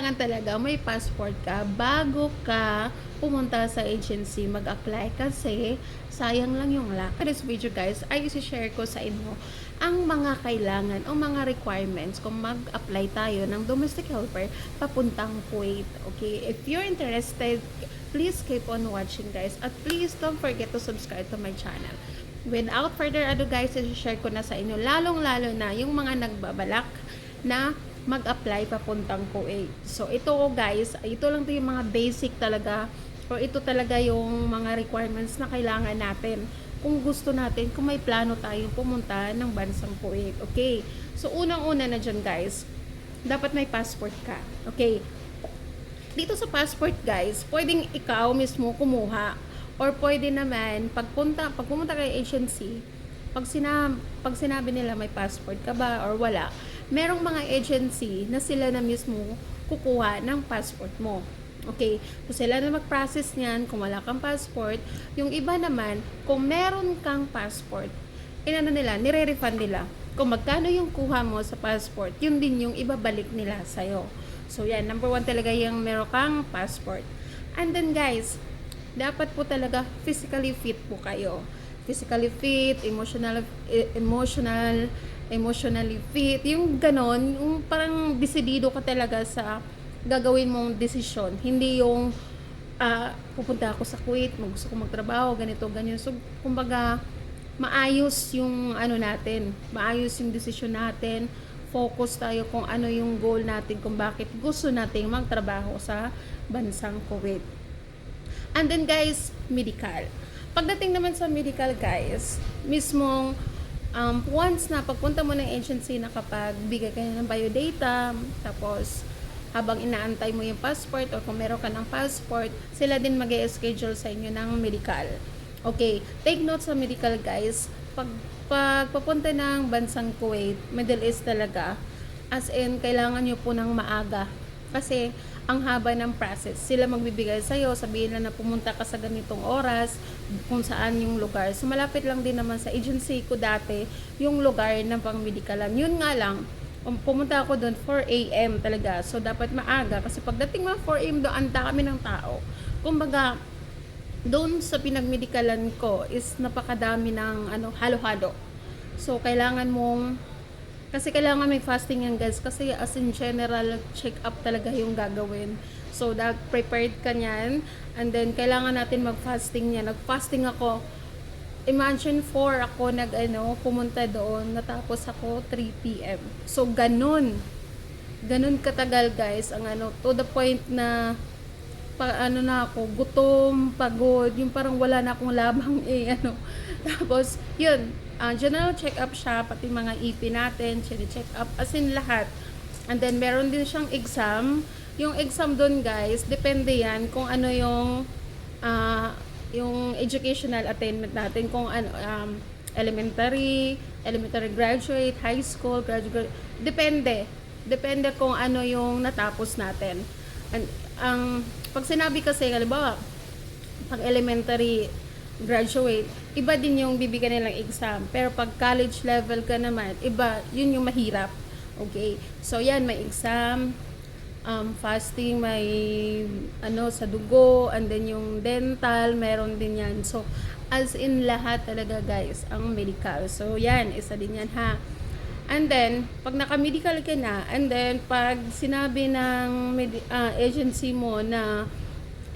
kailangan talaga may passport ka bago ka pumunta sa agency mag-apply kasi sayang lang yung luck. For this video guys, ay isi-share ko sa inyo ang mga kailangan o mga requirements kung mag-apply tayo ng domestic helper papuntang Kuwait. Okay? If you're interested, please keep on watching guys at please don't forget to subscribe to my channel. Without further ado guys, isi-share ko na sa inyo lalong-lalo na yung mga nagbabalak na mag-apply papuntang Kuwait. So ito guys, ito lang to yung mga basic talaga or ito talaga yung mga requirements na kailangan natin kung gusto natin, kung may plano tayong pumunta ng bansang Kuwait. Okay? So unang-una na dyan guys, dapat may passport ka. Okay? Dito sa passport guys, pwedeng ikaw mismo kumuha or pwede naman pagpunta pag pumunta kay agency, pag sinabi, pag sinabi nila may passport ka ba or wala, merong mga agency na sila na mismo kukuha ng passport mo. Okay, so sila na mag-process niyan kung wala kang passport. Yung iba naman, kung meron kang passport, inano nila, nire-refund nila. Kung magkano yung kuha mo sa passport, yun din yung ibabalik nila sa'yo. So yan, number one talaga yung meron kang passport. And then guys, dapat po talaga physically fit po kayo. Physically fit, emotional, e- emotional, emotionally fit. Yung ganon, yung parang desidido ka talaga sa gagawin mong desisyon. Hindi yung ah, pupunta ako sa Kuwait, gusto ko magtrabaho, ganito, ganyan. So, kumbaga, maayos yung ano natin, maayos yung desisyon natin, focus tayo kung ano yung goal natin, kung bakit gusto nating magtrabaho sa bansang Kuwait. And then guys, medical. Pagdating naman sa medical guys, mismong um, once na pagpunta mo ng agency na kapag bigay kayo ng biodata, tapos habang inaantay mo yung passport or kung meron ka ng passport, sila din mag schedule sa inyo ng medical. Okay, take note sa medical guys. Pag, pag papunta ng bansang Kuwait, Middle East talaga, as in, kailangan nyo po ng maaga. Kasi, ang haba ng process. Sila magbibigay sa'yo, sabihin na na pumunta ka sa ganitong oras, kung saan yung lugar. So, malapit lang din naman sa agency ko dati, yung lugar ng pang-medicalan. Yun nga lang, um, pumunta ako doon 4 a.m. talaga. So, dapat maaga. Kasi pagdating mga 4 a.m. doon, ang dami ng tao. Kumbaga, doon sa pinagmedikalan ko is napakadami ng ano, halo-halo. So, kailangan mong kasi kailangan may fasting yan guys kasi as in general check up talaga yung gagawin. So, that prepared ka niyan and then kailangan natin mag-fasting niya. Nag-fasting ako imagine 4 ako nag ano, pumunta doon, natapos ako 3 p.m. So ganun. Ganun katagal guys ang ano to the point na pa, ano na ako, gutom, pagod, yung parang wala na akong labang eh, ano. Tapos, yun, ah, general check-up siya, pati mga EP natin, check up, as in lahat. And then, meron din siyang exam. Yung exam doon, guys, depende yan kung ano yung ah, yung educational attainment natin kung ano um, elementary, elementary graduate, high school, graduate, depende. Depende kung ano yung natapos natin. And, ang pag sinabi kasi, halimbawa, pag elementary graduate, iba din yung bibigyan nilang exam. Pero pag college level ka naman, iba, yun yung mahirap. Okay? So, yan, may exam, um, fasting, may ano sa dugo, and then yung dental, meron din yan. So, as in lahat talaga guys, ang medical. So, yan, isa din yan ha. And then, pag naka-medical ka na, and then, pag sinabi ng medi- ah, agency mo na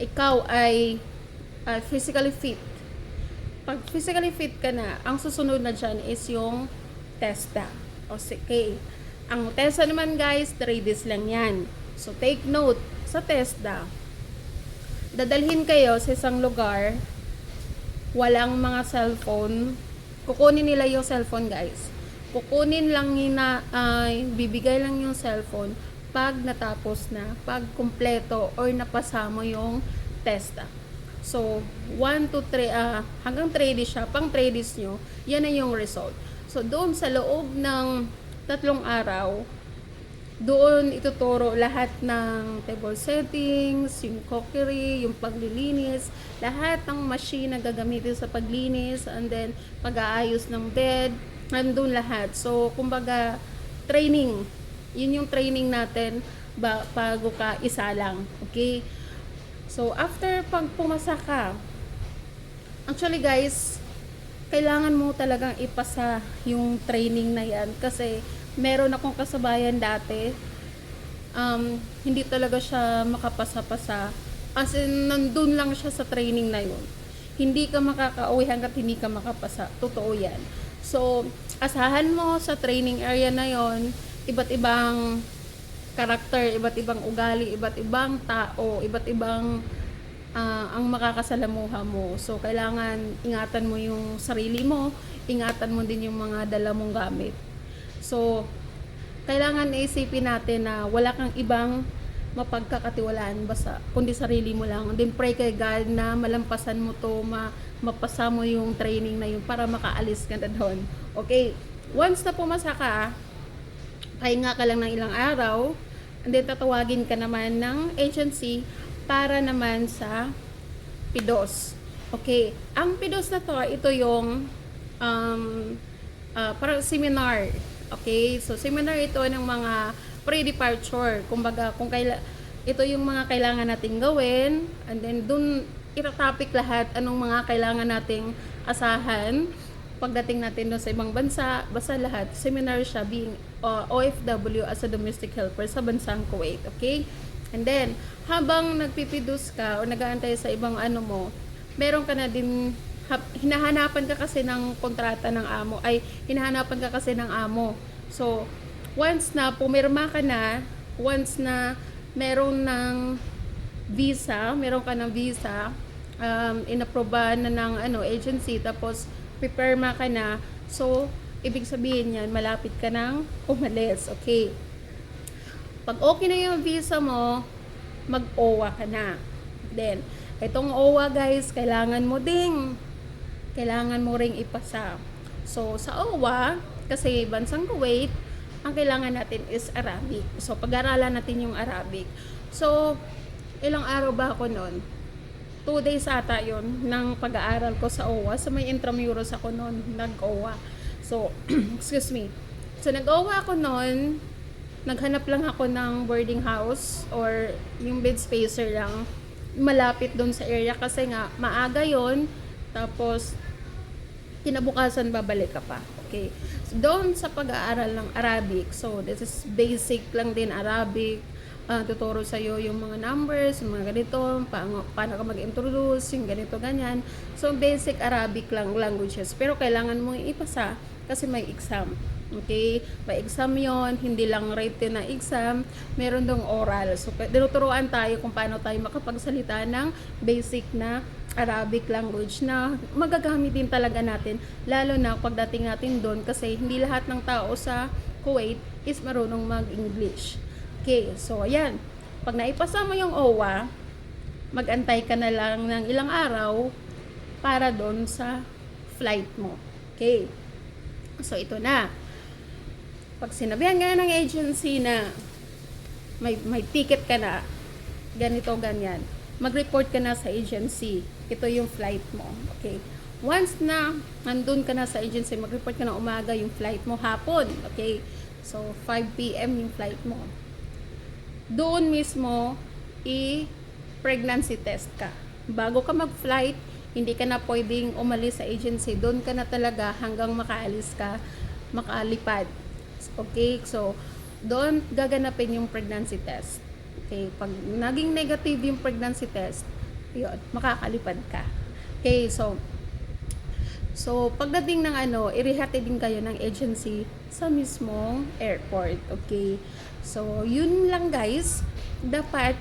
ikaw ay ah, physically fit, pag physically fit ka na, ang susunod na dyan is yung TESDA o CK. Ang TESDA naman guys, 3 days lang yan. So take note sa TESDA. Dadalhin kayo sa isang lugar, walang mga cellphone. Kukunin nila yung cellphone guys. Kukunin lang nila, ay bibigay lang yung cellphone pag natapos na, pag kumpleto or napasa mo yung TESDA. So, 1 to 3, ah, hanggang 3 days siya, pang 3 days nyo, yan na yung result. So, doon sa loob ng tatlong araw, doon ituturo lahat ng table settings, yung cookery, yung paglilinis, lahat ng machine na gagamitin sa paglinis, and then pag-aayos ng bed, nandun lahat. So, kumbaga, training. Yun yung training natin ba- bago ka isa lang. Okay? So, after pag pumasa ka, actually guys, kailangan mo talagang ipasa yung training na yan kasi meron akong kasabayan dati. Um, hindi talaga siya makapasa-pasa. As in nandun lang siya sa training na yun. Hindi ka makakauwi hanggat hindi ka makapasa. Totoo yan. So asahan mo sa training area na yon iba't ibang karakter, iba't ibang ugali, iba't ibang tao, iba't ibang ah, ang makakasalamuha mo. So, kailangan ingatan mo yung sarili mo, ingatan mo din yung mga dala mong gamit. So, kailangan isipin natin na wala kang ibang mapagkakatiwalaan basta kundi sarili mo lang. And then pray kay God na malampasan mo to, ma mapasa mo yung training na yun para makaalis ka na doon. Okay, once na pumasa ka, pahinga ka lang ng ilang araw, and then tatawagin ka naman ng agency para naman sa PIDOS. Okay, ang PIDOS na to, ito yung um, ah, parang seminar. Okay, so seminar ito ng mga pre-departure. Kumbaga, kung kaila, ito yung mga kailangan nating gawin, and then dun itatopic lahat anong mga kailangan nating asahan pagdating natin doon sa ibang bansa, basta lahat, seminar siya being uh, OFW as a domestic helper sa bansang Kuwait, okay? And then, habang nagpipidus ka o nag-aantay sa ibang ano mo, meron ka na din, hinahanapan ka kasi ng kontrata ng amo, ay hinahanapan ka kasi ng amo. So, once na pumirma ka na, once na meron ng visa, meron ka ng visa, um, inaprobahan na ng ano, agency, tapos pipirma ka na, so, ibig sabihin yan, malapit ka nang umalis, okay? Pag okay na yung visa mo, mag-OWA ka na. Then, itong OWA guys, kailangan mo ding, kailangan mo ring ipasa. So, sa OWA, kasi bansang Kuwait, ang kailangan natin is Arabic. So, pag-aralan natin yung Arabic. So, ilang araw ba ako noon? Two days ata yon ng pag-aaral ko sa OWA. Sa may intramuros ako noon, nag-OWA. So, excuse me. So, nag-OWA ako noon, naghanap lang ako ng boarding house or yung bed spacer lang malapit doon sa area kasi nga maaga yon tapos kinabukasan babalik ka pa okay so, doon sa pag-aaral ng Arabic so this is basic lang din Arabic Ah, tuturo sa iyo yung mga numbers, yung mga ganito, paano, paano ka mag-introduce, yung ganito, ganyan. So, basic Arabic lang languages. Pero kailangan mo ipasa kasi may exam. Okay? May exam yon hindi lang written na exam, meron dong oral. So, tinuturuan tayo kung paano tayo makapagsalita ng basic na Arabic language na magagamit din talaga natin lalo na pagdating natin doon kasi hindi lahat ng tao sa Kuwait is marunong mag-English. Okay, so ayan. Pag naipasa mo yung OWA, magantay ka na lang ng ilang araw para doon sa flight mo. Okay. So ito na. Pag sinabihan nga ng agency na may, may ticket ka na, ganito, ganyan, mag-report ka na sa agency. Ito yung flight mo. Okay. Once na nandun ka na sa agency, mag-report ka na umaga yung flight mo hapon. Okay. So, 5 p.m. yung flight mo doon mismo i-pregnancy test ka. Bago ka mag-flight, hindi ka na pwedeng umalis sa agency. Doon ka na talaga hanggang makaalis ka, makalipad. Okay, so doon gaganapin yung pregnancy test. Okay, pag naging negative yung pregnancy test, yun, makakalipad ka. Okay, so So, pagdating ng ano, irihatid din kayo ng agency sa mismong airport. Okay? So, yun lang guys. Dapat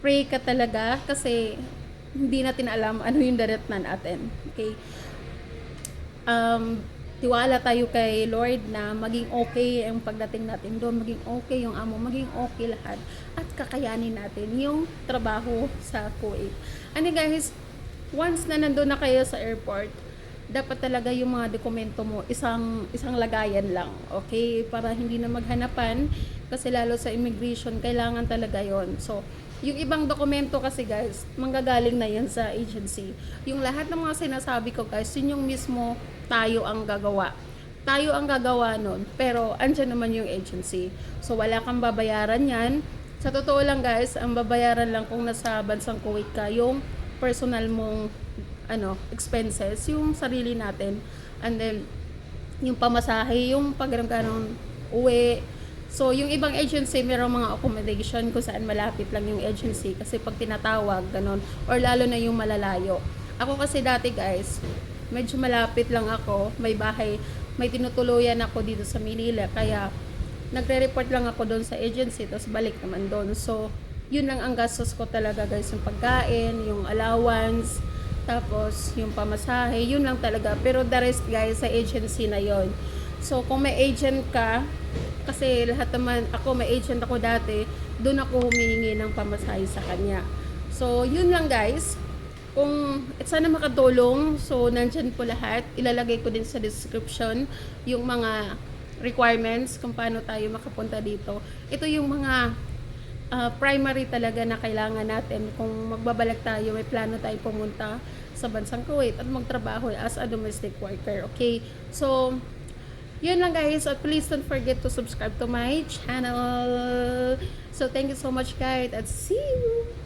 pray ka talaga kasi hindi natin alam ano yung daratnan natin. Okay? Um, tiwala tayo kay Lord na maging okay ang pagdating natin doon, maging okay yung amo, maging okay lahat at kakayanin natin yung trabaho sa Kuwait. Ano guys, once na nandun na kayo sa airport, dapat talaga yung mga dokumento mo isang isang lagayan lang okay para hindi na maghanapan kasi lalo sa immigration kailangan talaga yon so yung ibang dokumento kasi guys manggagaling na yan sa agency yung lahat ng mga sinasabi ko guys yun yung mismo tayo ang gagawa tayo ang gagawa nun. Pero, andyan naman yung agency. So, wala kang babayaran yan. Sa totoo lang guys, ang babayaran lang kung nasa bansang Kuwait ka, yung personal mong ano, expenses, yung sarili natin. And then, yung pamasahe, yung pag ganun uwi. So, yung ibang agency, mayroong mga accommodation kung saan malapit lang yung agency. Kasi pag tinatawag, ganun. Or lalo na yung malalayo. Ako kasi dati guys, medyo malapit lang ako. May bahay, may tinutuluyan ako dito sa Manila. Kaya, nagre-report lang ako doon sa agency, tapos balik naman doon. So, yun lang ang gastos ko talaga guys, yung pagkain, yung allowance, tapos yung pamasahe, yun lang talaga. Pero the rest guys, sa agency na yon So, kung may agent ka, kasi lahat naman, ako may agent ako dati, doon ako humihingi ng pamasahe sa kanya. So, yun lang guys. Kung sana makatulong, so nandyan po lahat. Ilalagay ko din sa description yung mga requirements kung paano tayo makapunta dito. Ito yung mga ah, primary talaga na kailangan natin kung magbabalak tayo, may plano tayo pumunta sa bansang Kuwait at magtrabaho as a domestic worker. Okay? So, yun lang guys. So, please don't forget to subscribe to my channel. So, thank you so much guys at see you!